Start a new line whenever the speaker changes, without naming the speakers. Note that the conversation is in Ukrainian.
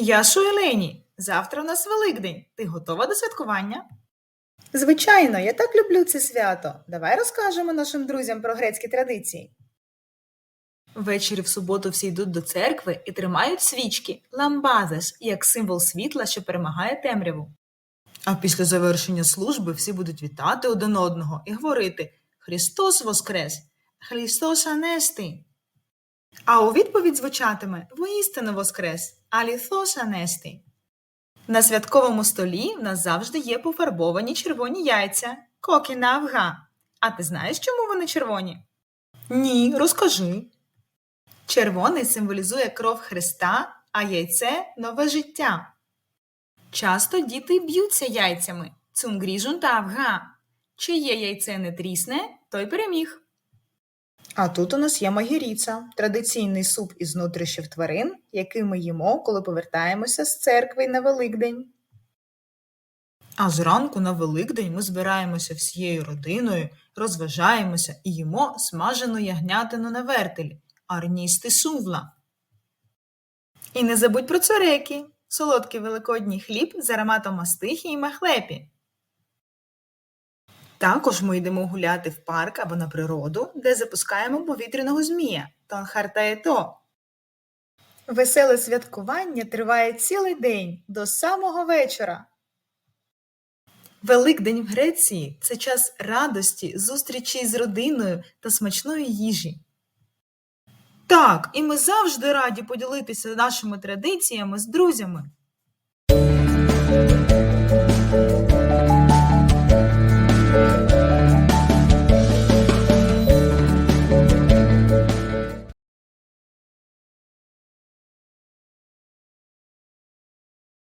Яшу Елені, завтра у нас Великдень. Ти готова до святкування? Звичайно, я так люблю це свято. Давай розкажемо нашим друзям про грецькі традиції. Ввечері в суботу всі йдуть до церкви і тримають свічки ламбазеш, як символ світла, що перемагає темряву. А після завершення служби всі будуть вітати один одного і говорити Христос Воскрес! Христос Анести! А у відповідь звучатиме Воістину Воскрес! Аліθос Анести! На святковому столі в нас завжди є пофарбовані червоні яйця кокіна авга. А ти знаєш, чому вони червоні? Ні, розкажи. Червоний символізує кров Христа, а яйце нове життя. Часто діти б'ються яйцями цунгріжун та. Чиє яйце не трісне, той переміг. А тут у нас є магіріця – традиційний суп із нутрощів тварин, який ми їмо, коли повертаємося з церкви на Великдень. А зранку на Великдень ми збираємося всією родиною, розважаємося і їмо смажену ягнятину на вертелі – арністи сувла. І не забудь про цуреки – солодкий великодній хліб з ароматом мастихи і махлепі. Також ми йдемо гуляти в парк або на природу, де запускаємо повітряного змія Тонхартаето. Веселе святкування триває цілий день до самого вечора. Великдень в Греції це час радості, зустрічі з родиною та смачної їжі. Так, і ми завжди раді поділитися нашими традиціями з друзями.